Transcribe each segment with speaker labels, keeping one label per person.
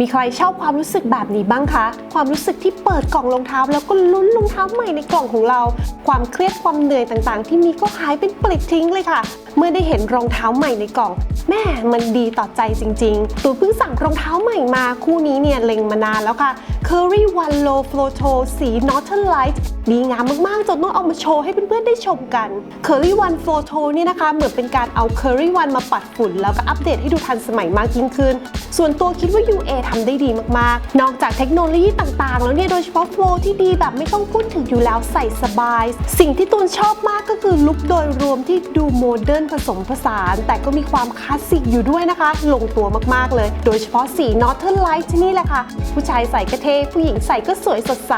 Speaker 1: มีใครชอบความรู้สึกแบบนี้บ้างคะ ความรู้สึกที่เปิดกล่องรองเท้า แล้วก็ลุ้นรองเท้าใหม่ในกล่องของเรา ความเครียดความเหนื่อยต่างๆ ที่มีก็หายเป็นปลิดทิ้งเลยค่ะ เมื่อได้เห็นรองเท้าใหม่ในกล่อง แม่มันดีต่อใจจริง ๆตัวเพิ่งสั่งรองเท้าใหม่มาคู่นี้เนี่ยเล็งมานานแล้วค่ะ Curry One Low Flow Toe สี Northern Light ดีงามมากๆ จนต้องเอามาโชว์ให้เพื่อนๆได้ชมกัน Curry One Flow Toe เนี่ยนะคะ เหมือนเป็นการเอา Curry One มาปัดฝุ่น แล้วก็อัปเดตให้ดูทันสมัยมากยิ่งขึ้น ส่วนตัวคิดว่า UA ทำได้ดีมากๆ นอกจากเทคโนโลยีต่างๆ แล้วเนี่ยโดยเฉพาะโฟลที่ดีแบบไม่ต้องพูดถึงอยู่แล้วใส่สบาย สิ่งที่ตูนชอบมากก็คือลุคโดยรวมที่ดูโมเดิร์นผสมผสาน แต่ก็มีความคลาสสิกอยู่ด้วยนะคะ ลงตัวมากๆเลย โดยเฉพาะสี Northern Light ที่นี่แหละค่ะ ผู้ชายใส่ก็เท่ผู้หญิงใส่ก็สวยสดใส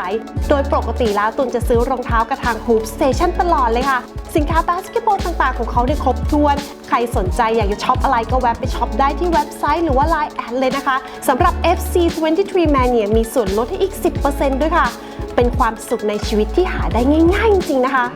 Speaker 1: โดยปกติแล้วตูนจะซื้อรองเท้ากระทาง Hoop Station ตลอดเลยค่ะ สินค้าบาสเกตบอลต่างๆ ของเขาได้ครบถ้วน ใครสนใจอยากจะช็อปอะไรก็แวะไปช็อปได้ที่เว็บไซต์หรือว่า Line แอดเลยนะคะสำหรับ FC23 Mania มีส่วนลดให้อีก 10%ด้วยค่ะ เป็นความสุขในชีวิตที่หาได้ง่ายๆ จริงๆนะคะ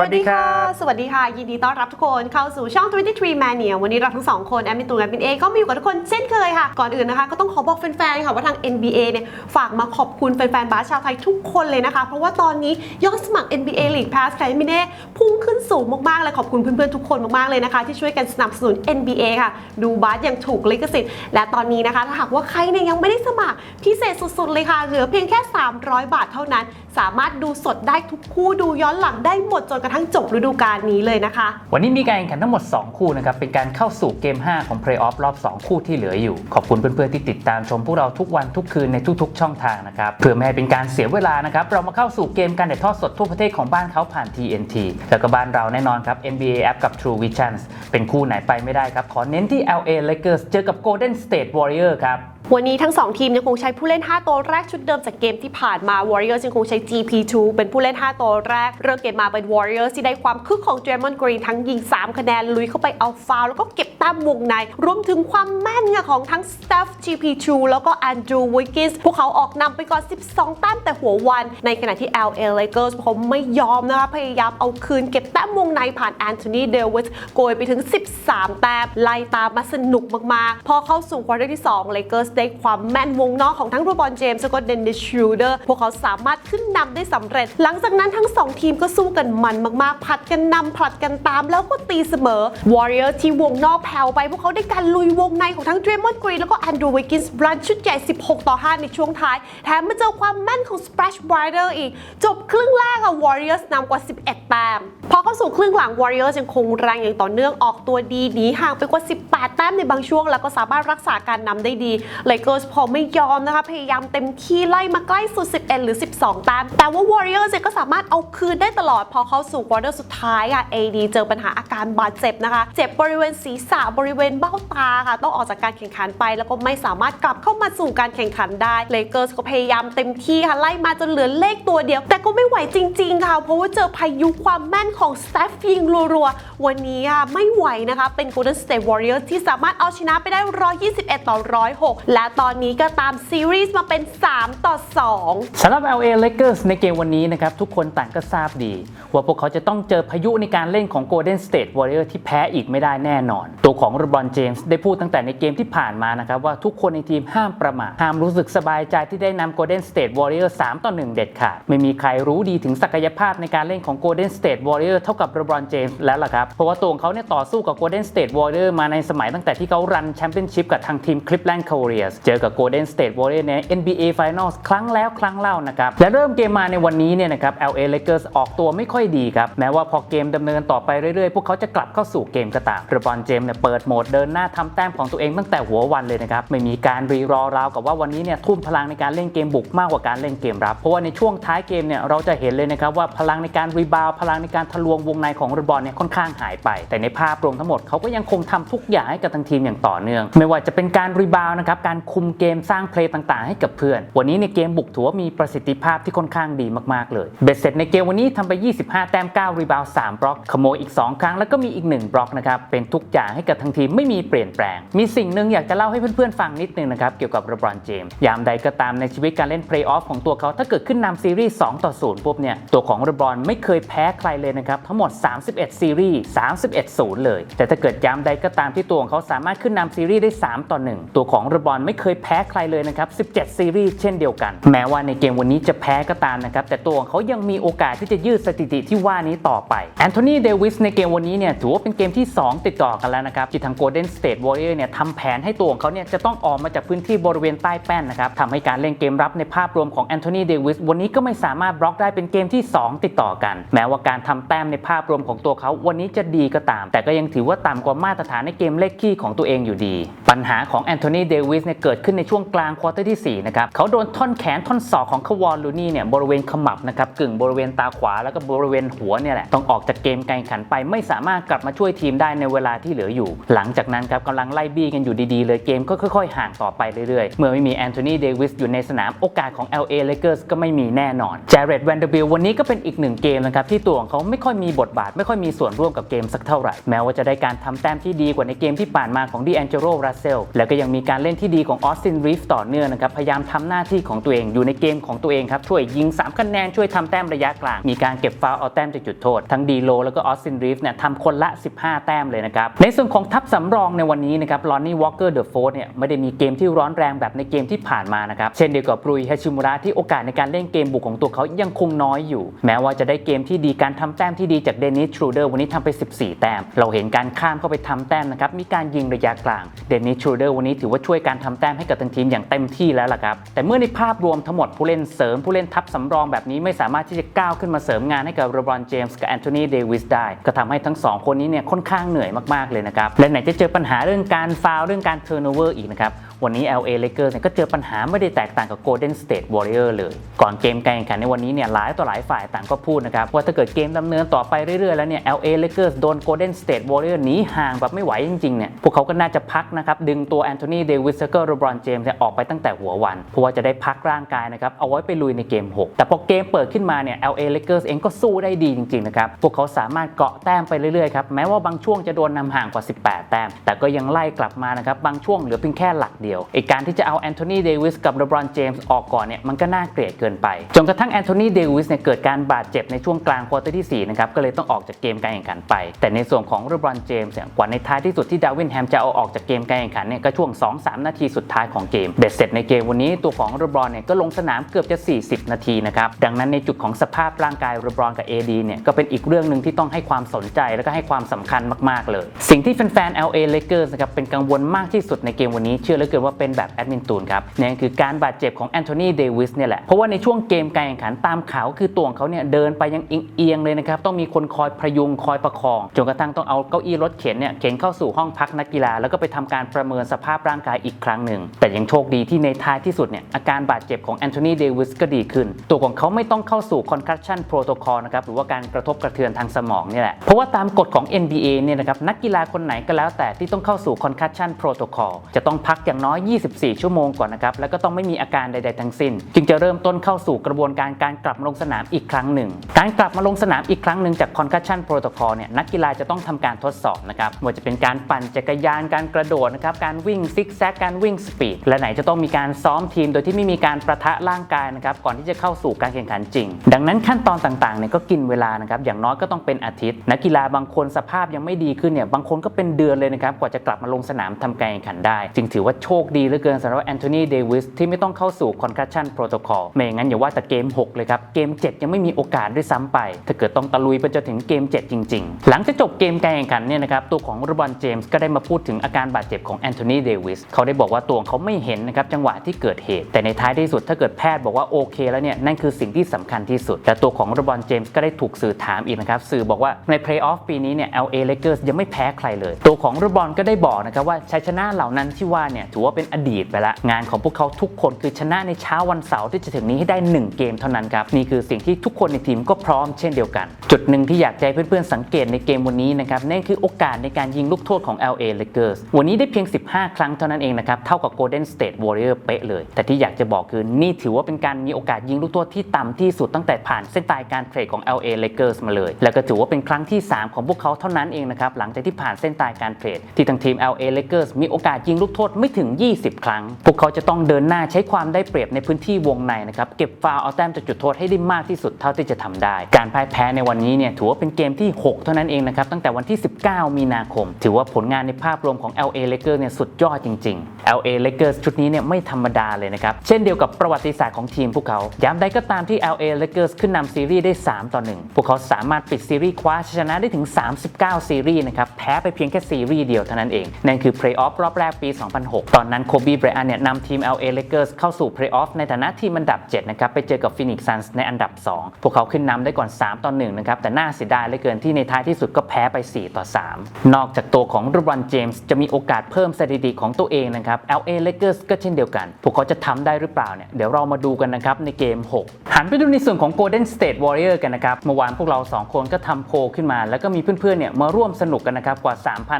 Speaker 2: วัสดีครับ
Speaker 1: สวัสดีค่ะ ยินดีต้อนรับทุกคนเข้าสู่ช่อง 23 Mania วันนี้เราทั้งสองคนแอมมินตูนแอมมินเอก็มาอยู่กับทุกคนเช่นเคยค่ะ ก่อนอื่นนะคะ ก็ต้องขอบอกแฟนๆค่ะว่าทาง NBA เนี่ยฝากมาขอบคุณแฟนๆบาสชาวไทยทุกคนเลยนะคะ เพราะว่าตอนนี้ยอดสมัคร NBA League Pass ค่ะแอมมินเอพุ่งขึ้นสูงมากๆเลยขอบคุณเพื่อนๆทุกคนมากๆเลยนะคะ ที่ช่วยกันสนับสนุน NBA ค่ะ ดูบาสอย่างถูกลิขสิทธิ์และตอนนี้นะคะถ้าหากว่าใครเนี่ยยังไม่ได้สมัครพิเศษสุดๆเลยค่ะเหลือเพียงแค่ 300 บาทเท่านั้น สามารถดูสดได้ทุกคู่ดูย้อนหลังได้หมดจนกระทั่งจบฤดูกาลนี้เลยนะคะ
Speaker 2: วันนี้มีการแข่งขันทั้งหมด 2 คู่นะครับ เป็นการเข้าสู่เกม 5 ของ Play-off รอบ 2 คู่ที่เหลืออยู่ ขอบคุณเพื่อนๆที่ติดตามชมพวกเราทุกวันทุกคืนในทุกๆ ช่องทางนะครับ เพื่อไม่ให้เป็นการเสียเวลานะครับ เรามาเข้าสู่เกมการถ่ายทอดสดทั่วประเทศของบ้านเขาผ่าน TNT แล้วก็บ้านเราแน่นอนครับ NBA App กับ True Visions เป็นคู่ไหนไปไม่ได้ครับ ขอเน้นที่ LA Lakers เจอกับ Golden State Warrior ครับ
Speaker 1: วันนี้ทั้ง 2 ทีมยังคงใช้ผู้เล่น 5 ตัวแรกชุดเดิมจากเกมที่ผ่านมา Warriors ยังคงใช้ GP2 เป็นผู้เล่น 5 ตัวแรก เริ่มเกมมาเป็น Warriors ที่ได้ความคึกของ Draymond Green ทั้งยิง 3 คะแนน ลุยเข้าไปเอาฟาวแล้วก็เก็บแต้มวงใน รวมถึงความแม่นของทั้ง Steph GP2 แล้วก็ Andrew Wiggins พวกเขาออกนำไปก่อน 12 แต้มแต่หัววัน ในขณะที่ LA Lakers ผมไม่ยอมนะคะพยายามเอาคืนเก็บแต้มวงในผ่าน Anthony Davis โกยไปถึง 13 แต้มไล่ตามมาสนุกมากๆ พอเข้าสู่ควอเตอร์ที่ 2 Lakers ได้ความแม่นวงนอกของทั้งโรบอนเจมส์แล้วก็เดนนิสชูเดอร์พวกเขาสามารถขึ้นนำได้สำเร็จ หลังจากนั้นทั้ง 2 ทีมก็สู้กันมันมากๆผัดกันนำผลัดกันตามแล้วก็ตีเสมอ Warrior ที่วงนอกแผ่วไปพวกเขาได้การลุยวงในของทั้ง Draymond Green แล้วก็ Andrew Wiggins รันชุดใหญ่ 16 ต่อ 5 ในช่วงท้าย แถมมาเจอความแม่นของ Splash Rider อีก จบครึ่งแรกอะ Warriors นำกว่า 11 แต้ม พอเข้าสู่ครึ่งหลัง Warriors ยังคงแรงอย่างต่อเนื่องออกตัวดีหนีห่างไปกว่า 18 แต้มในบางช่วง แล้วก็สามารถรักษาการนำได้ดี Lakers พอไม่ยอมนะคะ พยายามเต็มที่ไล่มาใกล้สุด 11 หรือ 12 แต้ม แต่ว่า Warriors เนี่ยก็สามารถเอาคืนได้ตลอด พอเข้าสู่ควอเตอร์สุดท้ายค่ะ AD เจอปัญหาอาการบาดเจ็บนะคะ เจ็บบริเวณศีรษะบริเวณเบ้าตาค่ะ ต้องออกจากการแข่งขันไป แล้วก็ไม่สามารถกลับเข้ามาสู่การแข่งขันได้ Lakers ก็พยายามเต็มที่ค่ะไล่มาจนเหลือเลขตัวเดียว แต่ก็ไม่ไหวจริง ๆ ค่ะ เพราะว่าเจอพายุความแม่นของ Steph ยิงรัวๆวันนี้ค่ะไม่ไหวนะคะเป็น Golden State Warriors ที่สามารถเอาชนะไปได้ 121 ต่อ 106และตอนนี้ก็ตามซีรีส์มาเป็น 3 ต่อ 2
Speaker 2: สำหรับ LA Lakers ในเกมวันนี้นะครับ ทุกคนต่างก็ทราบดี ว่าพวกเขาจะต้องเจอพายุในการเล่นของ Golden State Warrior ที่แพ้อีกไม่ได้แน่นอน ตัวของ LeBron James ได้พูดตั้งแต่ในเกมที่ผ่านมานะครับ ว่าทุกคนในทีมห้ามประมาทห้ามรู้สึกสบายใจที่ได้นำ Golden State Warrior 3 ต่อ 1 เด็ดขาดไม่มีใครรู้ดีถึงศักยภาพในการเล่นของ Golden State Warrior เท่ากับ LeBron James แล้วล่ะครับเพราะว่าตัวของเขาเนี่ยต่อสู้กับ Golden State Warrior มาในสมัยตั้งแต่ที่เขารันแชมเปี้ยนชิพกับทางทีม Cleveland Cavaliers เจอกับ Golden State Warriors ใน NBA Finals ครั้งแล้วครั้งเล่านะครับและเริ่มเกมมาในวันนี้เนี่ยนะครับ LA Lakers ออกตัวไม่ค่อยดีครับ แม้ว่าพอเกมดำเนินต่อไปเรื่อยๆ พวกเขาจะกลับเข้าสู่เกมก็ตามเรบอนเจมส์เนี่ยเปิดโหมดเดินหน้าทำแต้มของตัวเองตั้งแต่หัววันเลยนะครับ ไม่มีการรีรอราวกับว่าวันนี้เนี่ยทุ่มพลังในการเล่นเกมบุกมากกว่าการเล่นเกมรับ เพราะว่าในช่วงท้ายเกมเนี่ยเราจะเห็นเลยนะครับว่าพลังในการรีบาวพลังในการถลวงวงในของรบอนเนี่ยค่อนข้างหายไป แต่ในภาพรวมทั้งหมดเขาก็ยังคงทำทุกอย่างให้กับทางทีมอย่างต่อเนื่อง ไม่ว่าจะเป็นการรีบาวนะครับการคุมเกมสร้างเพลย์ต่างๆ ให้กับเพื่อน วันนี้ในเกมบุกถือว่ามีประสิทธิภาพที่ค่อนข้างดีมากๆเลย เบ็ดเสร็จในเกมวันนี้ทำไป 25 แต้ม 9 รีบาว3บล็อก ขโมยอีก 2 ครั้ง แล้วก็มีอีก 1 บล็อกนะครับ เป็นทุกอย่างให้กับทางทีมไม่มีเปลี่ยนแปลง มีสิ่งหนึ่งอยากจะเล่าให้เพื่อนๆฟังนิดนึงนะครับเกี่ยวกับเรบรอนเจมส์ยามใดก็ตามในชีวิตการเล่นเพลย์ออฟของตัวเขาถ้าเกิดขึ้นนำซีรีส์2ต่อ0ปุ๊บเนี่ยตัวของเรบรอนไม่เคยแพ้ใครเลยนะครับทั้งหมด 31 ซีรีส์31 0 เลย แต่ถ้าเกิดยามใดก็ตามที่ตัวของเขาสามารถขึ้นนำซีรีส์ได้ 3 ต่อ 1 ตัวของเรบรอนไม่เคยแพ้ใครเลยนะครับ 17 ซีรีส์เช่นเดียวกัน แม้ว่าในเกมวันนี้จะแพ้ก็ตามนะครับ แต่ตัวของเขายังมีโอกาสที่จะยืดสถิติที่ว่านี้ต่อไปแอนโทนีเดวิสในเกมวันนี้เนี่ยถือว่าเป็นเกมที่ 2 ติดต่อกันแล้วนะครับที่ทาง Golden State Warrior เนี่ยทำแผนให้ตัวของเขาเนี่ยจะต้องออกมาจากพื้นที่บริเวณใต้แป้นนะครับทำให้การเล่นเกมรับในภาพรวมของแอนโทนีเดวิสวันนี้ก็ไม่สามารถบล็อกได้เป็นเกมที่ 2 ติดต่อกัน แม้ว่าการทำแต้มในภาพรวมของตัวเขาวันนี้จะดีก็ตาม แต่ก็ยังถือว่าต่ำกว่ามาตรฐานในเกมเลขคี่ของตัวเองอยู่ดี ปัญหาของแอนโทนีเดวิสเนี่ยเกิดขึ้นในช่วงกลางควอเตอร์ที่4นะครับเขาโดนท่อนแขนท่อนศอกของควอนลูนี่เนี่ยบริเวณขมับนะครับกึ่งบริเวณตาขวาแล้วก็บริเวณหัวเนี่ยแหละต้องออกจากเกมการแข่งขันไป ไม่สามารถกลับมาช่วยทีมได้ในเวลาที่เหลืออยู่ หลังจากนั้นครับกำลังไล่บี้กันอยู่ดีๆ เลยเกมก็ค่อยๆ ห่างต่อไปเรื่อยๆ เมื่อไม่มีแอนโทนีเดวิสอยู่ในสนามโอกาสของ LA Lakers ก็ไม่มีแน่นอนเจเรตแวนเดอร์บิลวันนี้ก็เป็นอีกหนึ่งเกมนะครับที่ตัวของเขาไม่ค่อยมีบทบาท ไม่ค่อยมีส่วนร่วมกับเกมสักเท่าไหร่แม้ว่าจะได้การทำแต้มที่ดีกว่าในเกมที่ผ่านมาของดีแอนเจโรรัสเซลแล้วก็ยังมีการเล่นที่ดีของออสตินรีฟต่อเนื่องนะครับพยายามทำหน้าที่ของตัวเองอยู่ในเกมของตัวเองครับช่วยยิง 3 คะแนนช่วยทำแต้มระยะกลาง มีการเก็บฟาวเอาแต้มจากจุดโทษ ทั้งดีโลแล้วก็ออสตินรีฟเนี่ยทำคนละ 15 แต้มเลยนะครับในส่วนของทัพสำรองในวันนี้นะครับลอนนี่วอลเกอร์เดอะโฟร์เนี่ยไม่ได้มีเกมที่ร้อนแรงแบบในเกมที่ผ่านมานะครับเช่นเดียวกับบรุยฮชิมุระที่โอกาสในการเล่นเกมบุกของตัวเขายังคงน้อยอยู่ แม้ว่าจะได้เกมที่ดีการทำแต้มที่ดีจากเดนิสทรูเดอร์วันนี้ทำไป 14 แต้ม เราเห็นการข้ามเข้าไปทำแต้มนะครับมีการยิงระยะกลางเดนิสทรูเดอร์วันนี้ถือว่าช่วยการทำแต้มให้กับทางทีมอย่างเต็มที่แล้วล่ะครับ แต่เมื่อในภาพรวมทั้งหมดผู้เล่นเสริมผู้เล่นทับสำรองแบบนี้ไม่สามารถที่จะก้าวขึ้นมาเสริมงานให้กับโรบรอนเจมส์กับแอนโทนีเดวิสได้ ก็ทำให้ทั้งสองคนนี้เนี่ยค่อนข้างเหนื่อยมากๆเลยนะครับและไหนจะเจอปัญหาเรื่องการฟาวเรื่องการเทอร์โนเวอร์อีกนะครับ วันนี้ LA Lakers เนี่ยก็เจอปัญหาไม่ได้แตกต่างกับ Golden State Warrior เลย ก่อนเกมการแข่งขันในวันนี้เนี่ยหลายต่อหลายฝ่ายต่างก็พูดนะครับ ว่าถ้าเกิดเกมดำเนินต่อไปเรื่อยๆ แล้วเนี่ย LA Lakers โดน Golden State Warrior หนีห่างแบบไม่ไหวจริงๆเนี่ยพวกเขาก็น่าจะพักนะครับ ดึงตัวแอนโทนีเดวิสแล้วก็โรบรอนเจมส์ออกไปตั้งแต่หัววัน เพราะว่าจะได้พักร่างกายนะครับเอาไว้ไปลุยในเกม 6 แต่พอเกมเปิดขึ้นมาเนี่ย LA Lakers เองก็สู้ได้ดีจริงๆนะครับพวกเขาสามารถเกาะแต้มไปเรื่อยๆครับแม้ว่าบางช่วงจะโดนนำห่างกว่า 18 แต้มแต่ก็ยังไล่กลับมานะครับบางช่วงเหลือเพียงแค่หลักเดียวไอการที่จะเอาแอนโทนีเดวิสกับเลบรอนเจมส์ออกก่อนเนี่ยมันก็น่าเกลียดเกินไป จนกระทั่งแอนโทนีเดวิสเนี่ยเกิดการบาดเจ็บในช่วงกลางควอเตอร์ที่4นะครับก็เลยต้องออกจากเกมการแข่งขันไป แต่ในส่วนของเลบรอนเจมส์เนี่ยกว่าในท้ายที่สุดที่ดาวินแฮมจะเอาออกจากเกมการแข่งขันเนี่ยก็ช่วง 2-3 นาทีสุดท้ายของเกมเบ็ดเสร็จในเกมวันนี้ตัวของเลบรอนเนี่ยก็ลงสนามเกือบจะ 40 นาทีนะครับดังนั้นในจุดของสภาพร่างกายเลบรอนกับ AD เนี่ยก็เป็นอีกเรื่องหนึ่งที่ต้องให้ความสนใจแล้วก็ให้ความสำคัญมากๆเลย สิ่งที่แฟนๆ LA Lakers นะครับเป็นกังวลมากที่สุดในเกมวันนี้เชื่อเหลือเกินว่าเป็นแบบแอดมินตูนครับนั่คือการบาดเจ็บของแอนโทนีเดวิสเนี่ยแหละ เพราะว่าในช่วงเกมการแข่งขันตามข่าวคือตัวของเขาเนี่ยเดินไปยังเอียงเลยนะครับ ต้องมีคนคอยพยุงคอยประคอง จนกระทั่งต้องเอาเก้าอี้รถเข็นเนี่ยเข็นเข้าสู่ห้องพักนักกีฬา แล้วก็ไปทำการประเมินสภาพร่างกายอีกครั้งหนึ่ง แต่ยังโชคดีที่ในท้ายที่สุดเนี่ยอาการบาดเจ็บของแอนโทนีเดวิสก็ดีขึ้น ตัวของเขาไม่ต้องเข้าสู่ concussion protocol นะครับหรือว่าการกระทบกระเทือนทางสมองเนี่ยแหละ เพราะว่าตามกฎของ NBA เนี่ยนะครับนักกีฬาคนไหนก็แล้วแต่ที่ต้องเข้าสู่ concussion protocol จะต้องพักอย่างน้อย้อย 24 ชั่วโมงก่อนนะครับ แล้วก็ต้องไม่มีอาการใด ๆ ทั้งสิ้น จึงจะเริ่มต้นเข้าสู่กระบวนการการกลับมาลงสนามอีกครั้งหนึ่ง การกลับมาลงสนามอีกครั้งหนึ่งจาก concussion protocol เนี่ยนักกีฬาจะต้องทำการทดสอบนะครับไม่ว่าจะเป็นการปั่นจักรยานการกระโดดนะครับการวิ่งซิกแซกการวิ่งสปีดและไหนจะต้องมีการซ้อมทีมโดยที่ไม่มีการประทะร่างกายนะครับก่อนที่จะเข้าสู่การแข่งขันจริง ดังนั้นขั้นตอนต่างๆเนี่ยก็กินเวลานะครับอย่างน้อยก็ต้องเป็นอาทิตย์ นักกีฬาบางคนสภาพยังไม่ดีขึ้นเนี่ยบางคนก็เป็นเดือนเลยนะครับกว่าจะกลับมาลงสนามทำการแข่งขันได้ จึงถือว่าโชคคดีเหลือเกินสำหรับแอนโทนีเดวิสที่ไม่ต้องเข้าสู่ concussion protocol ไม่อย่างนั้นอย่าว่าแต่เกม 6 เลยครับ เกม 7 ยังไม่มีโอกาสด้วยซ้ำไป ถ้าเกิดต้องตะลุยไปจนถึงเกม 7 จริง ๆ หลังจากจบเกมการแข่งขันเนี่ยนะครับตัวของรบอนเจมส์ก็ได้มาพูดถึงอาการบาดเจ็บของแอนโทนีเดวิสเขาได้บอกว่าตัวเขาไม่เห็นนะครับจังหวะที่เกิดเหตุ แต่ในท้ายที่สุดถ้าเกิดแพทย์บอกว่าโอเค แล้วเนี่ยนั่นคือสิ่งที่สำคัญที่สุด แต่ตัวของรบอนเจมส์ก็ได้ถูกสื่อถามอีกนะครับสื่อบอกว่าในเพลย์ออฟปีนี้เนี่ย LA Lakers ยังไม่แพ้ใครเลย ตัวของรบอนก็ได้บอกนะครับว่าชัยชนะเหล่านั้นที่ว่าเนี่ยถือว่าว่าเป็นอดีตไปละ งานของพวกเขาทุกคนคือชนะในเช้าวันเสาร์ที่จะถึงนี้ให้ได้ 1 เกมเท่านั้นครับ นี่คือสิ่งที่ทุกคนในทีมก็พร้อมเช่นเดียวกัน จุดหนึ่งที่อยากจให้เพื่อนๆสังเกตในเกมวันนี้นะครับนั่นคือโอกาสในการยิงลูกโทษของ LA Lakers วันนี้ได้เพียง 15 ครั้งเท่านั้นเองนะครับเท่ากับ Golden State Warrior เป๊ะเลย แต่ที่อยากจะบอกคือนี่ถือว่าเป็นการมีโอกาสยิงลูกโทษที่ต่ำที่สุดตั้งแต่ผ่านเส้นตายการเทรดของ LA Lakers มาเลย แล้วก็ถือว่าเป็นครั้งที่ 3 ของพวกเขาเท่านั้นเองนะครับหลังจากที่ผ่านเส้นตายการเทรดที่ทางทีม LA Lakers มีโอกาสยิงลูกโทษไม่ถึง20 ครั้ง พวกเขาจะต้องเดินหน้าใช้ความได้เปรียบในพื้นที่วงในนะครับเก็บฟาวเอาแต้มจากจุดโทษให้ได้มากที่สุดเท่าที่จะทำได้ การพ่ายแพ้ในวันนี้เนี่ยถือว่าเป็นเกมที่ 6 เท่านั้นเองนะครับตั้งแต่วันที่ 19 มีนาคม ถือว่าผลงานในภาพรวมของ LA Lakers เนี่ยสุดยอดจริง ๆ LA Lakers ชุดนี้เนี่ยไม่ธรรมดาเลยนะครับเช่นเดียวกับประวัติศาสตร์ของทีมพวกเขาย้ำใดก็ตามที่ LA Lakers ขึ้นนำซีรีส์ได้ 3 ต่อ 1 พวกเขาสามารถปิดซีรีส์คว้าชัยชนะได้ถึง 39 ซีรีส์นะครับแพ้ไปเพียงแค่ซีรีส์เดียวเท่านั้นเองนั่นคือเพลย์ออฟรอบแรกปี 2006ตอนนั้นโคบีไบรอันเนี่ยนำทีม LA Lakers เข้าสู่เพลย์ออฟในฐานะทีมอันดับ 7 นะครับ ไปเจอกับ Phoenix Suns ในอันดับ 2 พวกเขาขึ้นนำได้ก่อน 3 ต่อ 1 นะครับ แต่น่าเสียดายเหลือเกินที่ในท้ายที่สุดก็แพ้ไป 4 ต่อ 3 นอกจากตัวของรูบรอนเจมส์จะมีโอกาสเพิ่มสถิติของตัวเองนะครับ LA Lakers ก็เช่นเดียวกัน พวกเขาจะทำได้หรือเปล่าเนี่ยเดี๋ยวเรามาดูกันนะครับในเกม 6 หันไปดูในส่วนของ Golden State Warrior กันนะครับเมื่อวานพวกเรา 2 คนก็ทำโพลขึ้นมา แล้วก็มีเพื่อนๆเนี่ยมาร่วมสนุกกันนะครับกว่า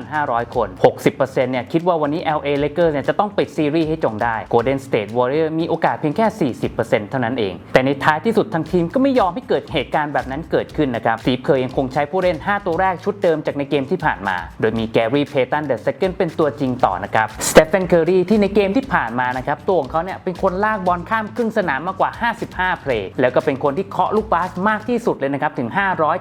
Speaker 2: 3,500 คน 60%เนี่ยคิดว่าวันนี้ LA Lakers เนี่ยจะต้องปิดซีรีส์ให้จงได้ Golden State Warrior มีโอกาสเพียงแค่ 40%เท่านั้นเอง แต่ในท้ายที่สุดทางทีมก็ไม่ยอมให้เกิดเหตุการณ์แบบนั้นเกิดขึ้นนะครับสตีฟเคอร์ยังคงใช้ผู้เล่น 5 ตัวแรกชุดเดิมจากในเกมที่ผ่านมา โดยมีแกรี่เพตันเดอะเซคันเป็นตัวจริงต่อนะครับสเตฟ n นเคอรีที่ในเกมที่ผ่านมานะครับตัวของเขาเนี่ยเป็นคนลากบอลข้ามครึ่งสนามมากกว่า 55 เพลย์แล้วก็เป็นคนที่เคาะลูกบาสมากที่สุดเลยนะครับถึง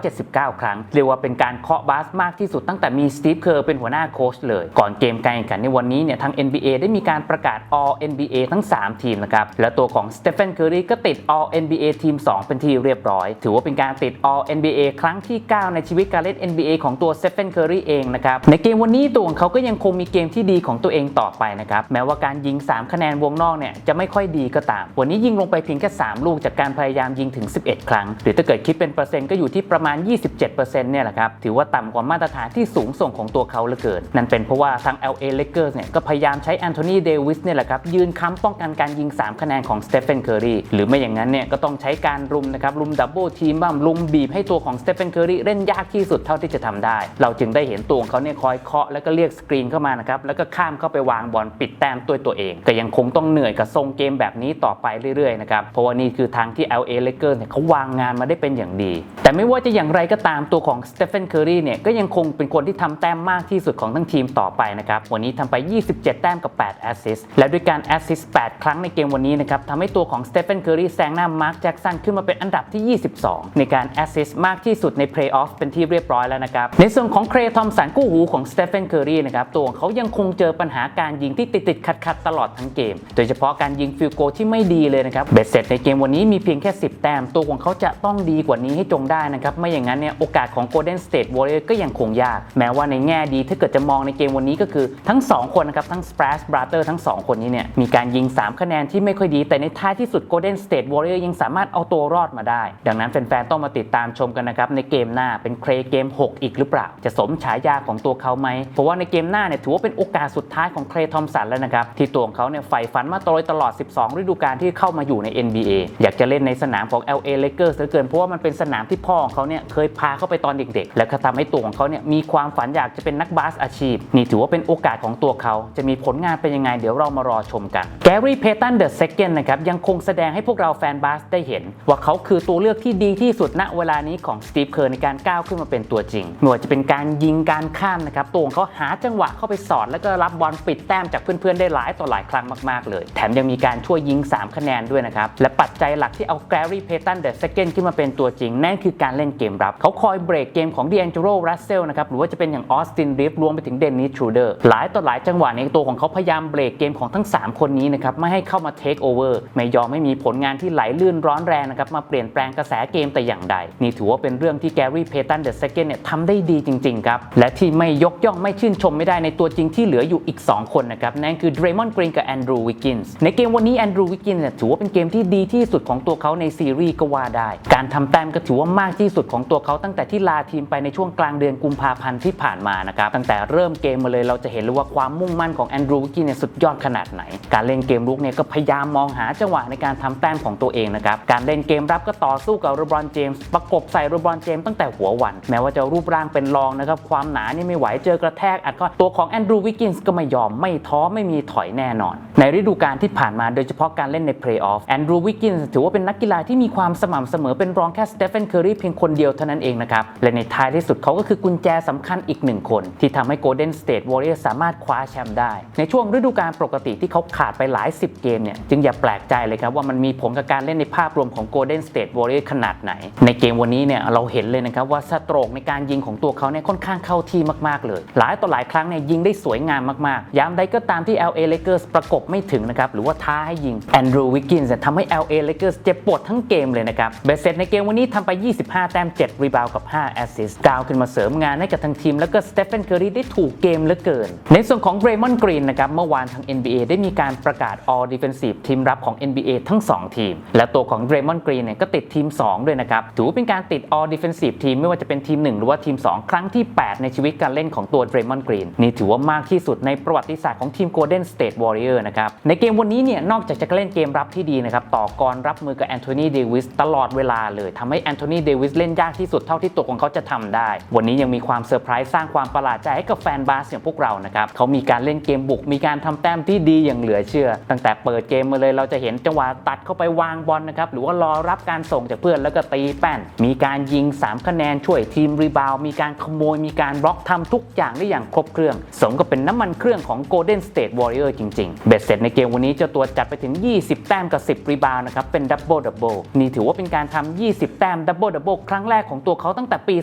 Speaker 2: 579 ครั้ง เรียกว่าเป็นการเคาะบาสมากที่สุดตั้งแต่มีสตีฟเคอร์เป็นหัวหน้าโค้ชเลย ก่อนเกมการแข่งขันในวันนี้เนี่ยทาง NBA ได้มีการประกาศ All NBA ทั้ง 3 ทีมนะครับ และตัวของสเตฟ n นเคอรีก็ติด All NBA ทีม 2 เป็นที่เรียบร้อย ถือว่าเป็นการติด All NBA ครั้งที่ 9 ในชีวิตการเล่น NBA ของตัวสเตฟ n นเคอรีเองนะครับ ในเกมวันนี้ตัวของเขาก็ยังคงมีเกมที่ดีของตัวเองต่อไปนะครับ แม้ว่าการยิง 3 คะแนนวงนอกเนี่ยจะไม่ค่อยดีก็ตาม วันนี้ยิงลงไปเพียงแค่ 3 ลูกจากการพยายามยิงถึง 11 ครั้ง หรือถ้าเกิดคิดเป็นเปอร์เซ็นต์ก็อยู่ที่ประมาณ 27%เนี่ยแหละครับถือว่าต่ำกว่ามาตรฐานที่สูงส่งของตัวเขาเหลือเกิน นั่นเป็นเพราะว่าทาง LA Lakers เนี่ยก็พยายามใช้แอนโทนีเดวิสเนี่ยแหละครับยืนค้ำป้องกันการยิง 3 คะแนนของสเตฟ n นเคอรีหรือไม่อย่างนั้นเนี่ยก็ต้องใช้การรุมนะครับรุมดับเบิลทีมบ้างรุมบีบให้ตัวของสเตฟ n นเคอรีเล่นยากที่สุดเท่าที่จะทำได้ เราจึงได้เห็นตัวของเขาเนี่ยคอยเคาะแล้วก็เรียกสกรีนเข้ามานะครับแล้วก็ข้ามเข้าไปวางบอลปิดแต้มตัวตัวเอง ก็ยังคงต้องเหนื่อยกับทรงเกมแบบนี้ต่อไปเรื่อยๆนะครับเพราะว่านี่คือทางที่ LA Lakers เนี่ยเขาวางงานมาได้เป็นอย่างดี แต่ไม่ว่าจะอย่างไรก็ตามตัวของสเตฟ n นเคอรีเนี่ยก็ยังคงเป็นคนที่ทำแต้มมากที่สุดของทั้งทีมต่อไปนะครับวันนี้ทำไป 27 แต้มกับ8 แอสซิสต์และด้วยการแอสซิสต์8ครั้งในเกมวันนี้นะครับทำให้ตัวของสเตฟนเคอรีแซงหน้ามาร์คแจ็กสันขึ้นมาเป็นอันดับที่ 22 ในการแอสซิสต์มากที่สุดในเพลย์ออฟเป็นที่เรียบร้อยแล้วนะครับในส่วนของเครทอมสันกู้หูของสเตฟนเคอรีนะครับตัวของเขายังคงเจอปัญหาการยิงที่ติดติดขัดขัดตลอดทั้งเกม โดยเฉพาะการยิงฟิลโกที่ไม่ดีเลยนะครับเบ็ดเสร็จในเกมวันนี้มีเพียงแค่ 10 แต้มตัวของเขาจะต้องดีกว่านี้ให้จงได้นะครับไม่อย่างนั้นเนี่ยโอกาสของ Golden State Warrior ก็ยังคงยาก แม้ว่าในแง่ดีถ้าเกิดจะมองในเกมวันนี้ก็คือทั้ง 2 คนนะครับทั้ง Splash Brother ทั้ง 2 คนนี้เนี่ยมีการยิง 3 คะแนนที่ไม่ค่อยดี แต่ในท้ายที่สุด Golden State Warrior ยังสามารถเอาตัวรอดมาได้ ดังนั้นแฟนๆ ต้องมาติดตามชมกันนะครับ ในเกมหน้าเป็นเครเกม 6 อีกหรือเปล่า จะสมฉายาของตัวเขาไหม เพราะว่าในเกมหน้าเนี่ยถือว่าเป็นโอกาสสุดท้ายของเครทอมสันแล้วนะครับ ที่ตัวของเขาเนี่ยใฝ่ฝันมาโดตลอด 12 ฤดูกาลที่เข้ามาอยู่ใน NBA อยากจะเล่นในสนามของ LA Lakers เหลือเกินเพราะว่ามันเป็นสนามที่พ่อของเขาเนี่ยเคยพาเข้าไปตอนเด็กๆ และก็ทำให้ตัวของเขาเนี่ยมีความฝันอยากจะเป็นนักบาสอาชีพ นี่ถือว่าเป็นโอกาสของตัวเขาจะมีผลงานเป็นยังไงเดี๋ยวเรามารอชมกันแกรี่เพตันเดอะเซคันนะครับยังคงแสดงให้พวกเราแฟนบาสได้เห็น ว่าเขาคือตัวเลือกที่ดีที่สุดณเวลานี้ของสตีฟเคอร์ในการก้าวขึ้นมาเป็นตัวจริงไม่ว่าจะเป็นการยิงการข้ามนะครับตัวของเขาหาจังหวะเข้าไปสอดแล้วก็รับบอลปิดแต้มจากเพื่อนๆได้หลายต่อหลายครั้งมากๆเลย แถมยังมีการช่วยยิง 3 คะแนนด้วยนะครับและปัจจัยหลักที่เอาแกรี่เพตันเดอะเซคันขึ้นมาเป็นตัวจริงนั่นคือการเล่นเกมรับเขาคอยเบรกเกมของดีแองเจโรรัสเซลนะครับหรือว่าจะเป็นอย่างออสตินริฟรวมไปถึงเดนนิสทรูเดอร์หลายต่อหลายจังหวะในตัวของเขาพยายามเบรกเกมของทั้ง 3 คนนี้นะครับไม่ให้เข้ามาเทคโอเวอร์ไม่ยอมไม่มีผลงานที่ไหลลื่นร้อนแรงนะครับมาเปลี่ยนแปลงกระแสเกมแต่อย่างใด นี่ถือว่าเป็นเรื่องที่แกรี่เพตันเดอะเซคันเนี่ยทำได้ดีจริงๆครับและที่ไม่ยกย่องไม่ชื่นชมไม่ได้ในตัวจริงที่เหลืออยู่อีก 2 คนนะครับนั่นคือเดรมอนกรีนกับแอนดรูวิกกินส์ในเกมวันนี้แอนดรูวิกกินส์เนี่ยถือว่าเป็นเกมที่ดีที่สุดของตัวเขาในซีรีส์ก็ว่าได้ การทำแต้มก็ถือว่ามากที่สุดของตัวเขาตั้งแต่ที่ลาทีมไปในช่วงกลางเดือนกุมภาพันธ์ที่ผ่านมานะครับตั้งแต่เริ่มเกมมาเลยเราจะเห็นเลยว่าความมุ่งมั่นของแอนดรูวิกกี้เนี่ยสุดยอดขนาดไหน การเล่นเกมรุกเนี่ยก็พยายามมองหาจังหวะในการทำแต้มของตัวเองนะครับ การเล่นเกมรับก็ต่อสู้กับโรบรอนเจมส์ประกบใส่โรบรอนเจมส์ตั้งแต่หัววัน แม้ว่าจะรูปร่างเป็นรองนะครับ ความหนานี่ไม่ไหวเจอกระแทกอัดก็ตัวของแอนดรูวิกกินส์ก็ไม่ยอมไม่ท้อไม่มีถอยแน่นอน ในฤดูกาลที่ผ่านมาโดยเฉพาะการเล่นในเพลย์ออฟแอนดรูวิกกินส์ถือว่าเป็นนักกีฬาที่มีความสม่ำเสมอเป็นรองแค่สเตฟ n นเคอรีเพียงคนเดียวเท่านั้นเองนะครับและในท้ายที่สุดเขาก็คือกุญแจสำคัญอีกหนึ่งคน ที่ทำให้ Golden State Warriors สามารถคว้าแชมป์ได้ในช่วงวงฤดูกาลปกติที่เขาขาดไปหลาย 10 เกมเนี่ยจึงอย่าแปลกใจเลยครับว่ามันมีผลกับการเล่นในภาพรวมของ Golden State Warriors ขนาดไหน ในเกมวันนี้เนี่ยเราเห็นเลยนะครับว่าสโตรกในการยิงของตัวเขาเนี่ยค่อนข้างเข้าที่มากๆเลย หลายต่อหลายครั้งเนี่ยยิงได้สวยงามมากๆ ยามใดก็ตามที่ LA Lakers ประกบไม่ถึงนะครับหรือว่าท้าให้ยิงแอนดรูวิกกินส์ทำให้ LA Lakers เจ็บปวดทั้งเกมเลยนะครับเบสเซตในเกมวันนี้ทำไป 25 แต้ม 7 รีบาวกับ 5 แอสซิสต์กาวขึ้นมาเสริมงานให้กับทางทีม แล้วก็สเตฟ n นเคอรีได้ถูกเกมเหลือเกิน ในส่วนของเรมอนกรีนนะครับเมื่อวานทาง NBA ได้มีการประกาศ All Defensive ทีมรับของ NBA ทั้ง 2 ทีม และตัวของเ r รมอนกรีนเนี่ยก็ติดทีม 2 ด้วยนะครับ ถือว่าเป็นการติด All Defensive ทีมไม่ว่าจะเป็นทีม 1 หรือว่าทีม 2 ครั้งที่ 8 ในชีวิตการเล่นของตัวเ r รมอนกรีนนี่ถือว่ามากที่สุดในประวัติศาสตร์ของทีม Golden State Warrior นะครับในเกมวันนี้เนี่ยนอกจากจะเล่นเกมรับที่ดีนะครับต่อกรรับมือกับแอนโทนีเดวิสตลอดเวลาเลยทำให้แอนโทนีเดวิสเล่นยากที่สุดเท่าที่ตัวของเขาจะทำได้ วันนี้ยังมีความเซอร์ไพรส์สร้างความประหลาดใจให้กับแฟนบาสอย่างพวกเรานะครับเขามีการเล่นเกมบุกมีการทำแต้มที่ดีอย่างเหลือเชื่อ ตั้งแต่เปิดเกมมาเลยเราจะเห็นจังหวะตัดเข้าไปวางบอลนะครับหรือว่ารอรับการส่งจากเพื่อนแล้วก็ตีแป้น มีการยิง 3 คะแนนช่วยทีมรีบาวมีการขโมยมีการบล็อกทำทุกอย่างได้อย่างครบเครื่อง สมกับเป็นน้ำมันเครื่องของ Golden State Warrior จริงๆ เบ็ดเสร็จในเกมวันนี้เจ้าตัวจัดไปถึง 20 แต้มกับ 10 รีบาวนะครับเป็นดับเบิลดับเบิลนี่ถือว่าเป็นการทำ20 แต้มดับเบิลดับเบิลครั้งแรกของตัวเขาตั้งแต่ปี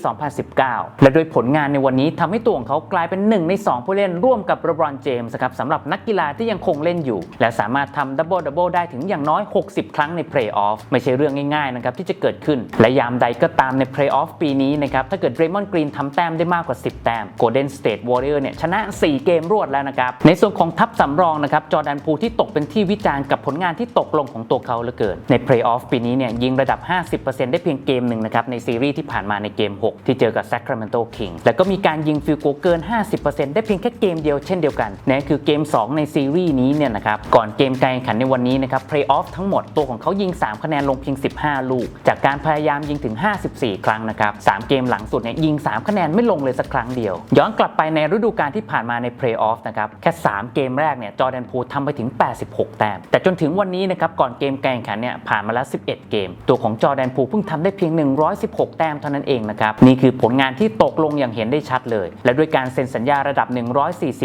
Speaker 2: 2019 และโดยผลงานในวันนี้ทำให้ตัวของเขากลายเป็นหนึ่งใน 2 ผู้เล่นร่วมกับโรบรอนเจมส์ครับสำหรับนักกีฬาที่ยังคงเล่นอยู่ และสามารถทำดับเบิลดับเบิลได้ถึงอย่างน้อย 60 ครั้งในเพลย์ออฟไม่ใช่เรื่องง่ายๆนะครับที่จะเกิดขึ้น และยามใดก็ตามในเพลย์ออฟปีนี้นะครับถ้าเกิดเรมอนกรีนทำแต้มได้มากกว่า 10 แต้ม Golden State Warrior เนี่ยชนะ 4 เกมรวดแล้วนะครับในส่วนของทัพสำรองนะครับจอร์แดนพูที่ตกเป็นที่วิจารณ์กับผลงานที่ตกลงของตัวเขาเหลือเกิน ในเพลย์ออฟปีนี้เนี่ยยิงระดับ 50%ได้เพียงเกมหนึ่งนะครับในซีรีส์ที่ผ่านมาในเกม 6 ที่เจอกับ Sacramento Kings แล้วก็มีการยิงฟิลโกเกิน 50%ได้เพียงแค่เกมเดียวเช่นเดียวกันนั่นคือเกมม 2 ในซีรีส์นี้เนี่ยนะครับก่อนเกมการแข่งขันในวันนี้นะครับเพลย์ออฟทั้งหมดตัวของเขายิง 3 คะแนนลงเพียง 15 ลูก จากการพยายามยิงถึง 54 ครั้งนะครับ3เกมหลังสุดเนี่ยยิง 3 คะแนนไม่ลงเลยสักครั้งเดียว ย้อนกลับไปในฤดูกาลที่ผ่านมาในเพลย์ออฟนะครับแค่ 3 เกมแรกเนี่ยจอร์แดนพูลทำไปถึง 86 แต้ม แต่จนถึงวันนี้นะครับก่อนเกมการแข่งขันเนี่ยผ่านมาแล้ว 11 เกม ตัวของจอร์แดนพูลเพิ่งทำได้เพียง 116 แต้มเท่านั้นเองนะครับนี่คือผลงานที่ตกลงอย่างเห็นได้ชัดเลย และด้วยการเซ็นสัญญาระดับ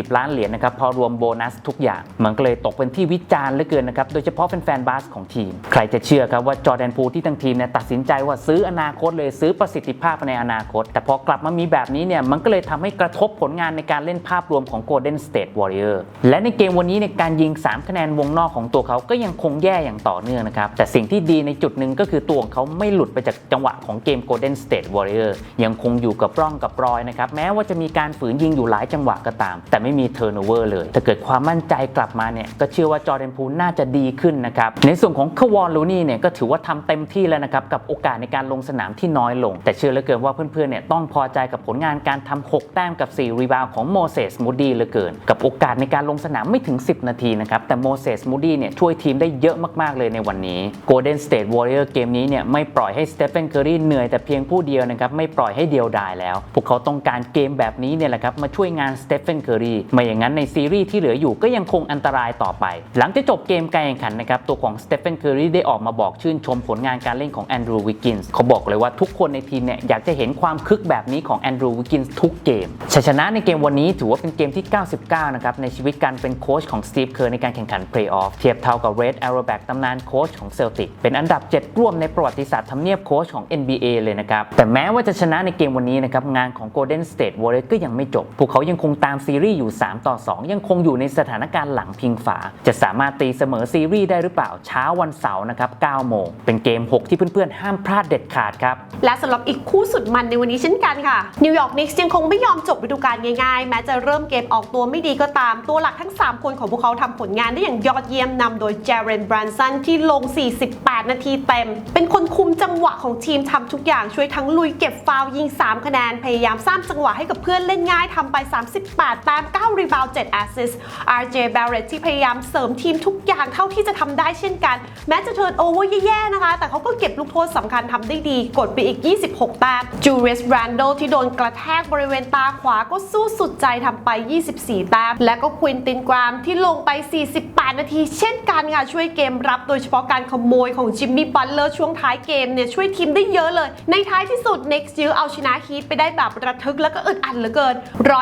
Speaker 2: 140 ล้านเหรียญนะครับพอรวมโบนัสทุกอย่าง มันก็เลยตกเป็นที่วิจารณ์เหลือเกินนะครับ โดยเฉพาะแฟนๆบาสของทีม ใครจะเชื่อครับว่าจอแดนพูที่ทั้งทีมเนี่ยตัดสินใจว่าซื้ออนาคตเลยซื้อประสิทธิภาพในอนาคต แต่พอกลับมามีแบบนี้เนี่ยมันก็เลยทำให้กระทบผลงานในการเล่นภาพรวมของ Golden State Warrior และในเกมวันนี้ในการยิง 3 คะแนนวงนอกของตัวเขาก็ยังคงแย่อย่างต่อเนื่องนะครับ แต่สิ่งที่ดีในจุดหนึ่งก็คือตัวของเขาไม่หลุดไปจากจังหวะของเกม Golden State Warrior ยังคงอยู่กับร่องกับรอยนะครับ แม้ว่าจะมีการฝืนยิงอยู่หลายจังหวะก็ตาม แต่ไม่มี turnover เลยถ้าเกิดความมั่นใจกลับมาเนี่ยก็เชื่อว่าจอร์แดนพูลน่าจะดีขึ้นนะครับ ในส่วนของควอนลูนี่เนี่ยก็ถือว่าทำเต็มที่แล้วนะครับกับโอกาสในการลงสนามที่น้อยลง แต่เชื่อเหลือเกินว่าเพื่อนๆเนี่ยต้องพอใจกับผลงานการทำ6แต้มกับ 4 รีบาวของโมเสสมูดี้เหลือเกิน กับโอกาสในการลงสนามไม่ถึง 10 นาทีนะครับแต่โมเสสมูดี้เนี่ยช่วยทีมได้เยอะมากๆเลยในวันนี้ Golden State Warrior เกมนี้เนี่ยไม่ปล่อยให้สเตฟ n นเคอรีเหนื่อยแต่เพียงผู้เดียวนะครับไม่ปล่อยให้เดียวดายแล้ว พวกเขาต้องการเกมแบบนี้เนี่ยแหละครับมาช่วยงานสเตฟ n นเคอรีไม่อย่างนั้นในซีรีส์ที่เหลืออยู่ก็ยังคงอันตรายต่อไป หลังจากจบเกมการแข่งขันนะครับตัวของสเตฟ n นเคอรีได้ออกมาบอกชื่นชมผลงานการเล่นของแอนดรูวิกกินส์เขาบอกเลยว่าทุกคนในทีมเนี่ยอยากจะเห็นความคึกแบบนี้ของแอนดรูวิกกินส์ทุกเกมชัยชนะในเกมวันนี้ถือว่าเป็นเกมที่ 99 นะครับในชีวิตการเป็นโค้ชของสตีฟเคอร์ในการแข่งขันเพลย์ออฟเทียบเท่ากับเรดแอโรแบกตำนานโค้ชของเซลติกเป็นอันดับ 7 ร่วมในประวัติศาสตร์ทำเนียบโค้ชของ NBA เลยนะครับแต่แม้ว่าจะชนะในเกมวันนี้นะครับงานของ Golden State Warriors ก็ยังไม่จบพวกเขายังคงตามซีรีส์อยู่ 3 ต่อ 2 ยังคงอยู่ในสถานการณ์หลังพิงฝา จะสามารถตีเสมอซีรีส์ได้หรือเปล่าเช้าวันเสาร์นะครับ9โมงเป็นเกม 6 ที่เพื่อนๆ ห้ามพลาดเด็ดขาดครับ
Speaker 1: และสำหรับอีกคู่สุดมันในวันนี้เช่นกันค่ะนิวยอร์กนิกส์ยังคงไม่ยอมจบฤดูกาลง่ายๆ แม้จะเริ่มเกมออกตัวไม่ดีก็ตามตัวหลักทั้ง 3 คนของพวกเขาทำผลงานได้อย่างยอดเยี่ยมนำโดยเจเรนบรันสันที่ลง 48 นาทีเต็ม เป็นคนคุมจังหวะของทีมทำทุกอย่างช่วยทั้งลุยเก็บฟาวล์ยิง 3 คะแนนพยายามสร้างจังหวะให้กับเพื่อนเล่นง่ายทำไป 38 แต้ม 9 รีบาวด์7แอสซิสส RJ Barrett ที่พยายามเสริมทีมทุกอย่างเท่าที่จะทำได้เช่นกัน แม้จะเทิร์นโอเวอร์แย่ๆนะคะ แต่เขาก็เก็บลูกโทษสำคัญทำได้ดี กดไปอีก 26 แต้ม Julius Randle ที่โดนกระแทกบริเวณตาขวาก็สู้สุดใจทำไป 24 แต้ม และก็ควินตินกรามที่ลงไป 48 นาที เช่นกันค่ะช่วยเกมรับโดยเฉพาะการขโมยของจิมมี่บัตเลอร์ช่วงท้ายเกมเนี่ยช่วยทีมได้เยอะเลย ในท้ายที่สุด Next ยื้อเอาชนะฮีทไปได้แบบระทึกแล้วก็อึดอัดเหลือเกิน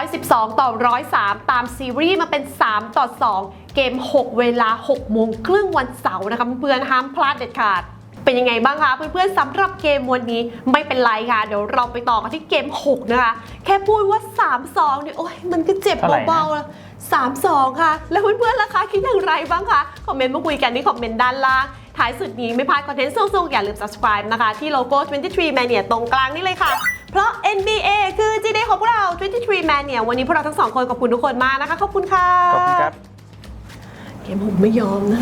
Speaker 1: 112 ต่อ 103 ตามซีรีส์มาเป็น3 ต่อ 2 เกม 6 เวลา 6 โมงครึ่งวันเสาร์นะคะเพื่อนๆห้ามพลาดเด็ดขาดเป็นยังไงบ้างคะเพื่อนๆสำหรับเกมวันนี้ไม่เป็นไรค่ะ เดี๋ยวเราไปต่อกันที่เกม 6 นะคะ แค่พูดว่า 3-2เนี่ยโอ้ยมันก็เจ็บเบาๆแล้ว3-2ค่ะ แล้วเพื่อนๆล่ะคะ คิดอย่างไรบ้างคะ คอมเมนต์มาคุยกันที่คอมเมนต์ด้านล่าง ท้ายสุดนี้ไม่พลาดคอนเทนต์สู้ๆอย่าลืม subscribe นะคะ ที่โลโก้ 23 Mania ตรงกลางนี่เลยค่ะ เพราะ NBA คือ GD ของพวกเรา 23 Mania วันนี้พวกเราทั้งสองคนขอบคุณทุกคนมากนะคะ ขอบคุณค่ะ
Speaker 2: ขอบคุณครับ
Speaker 1: เกมผมไม่ยอมนะ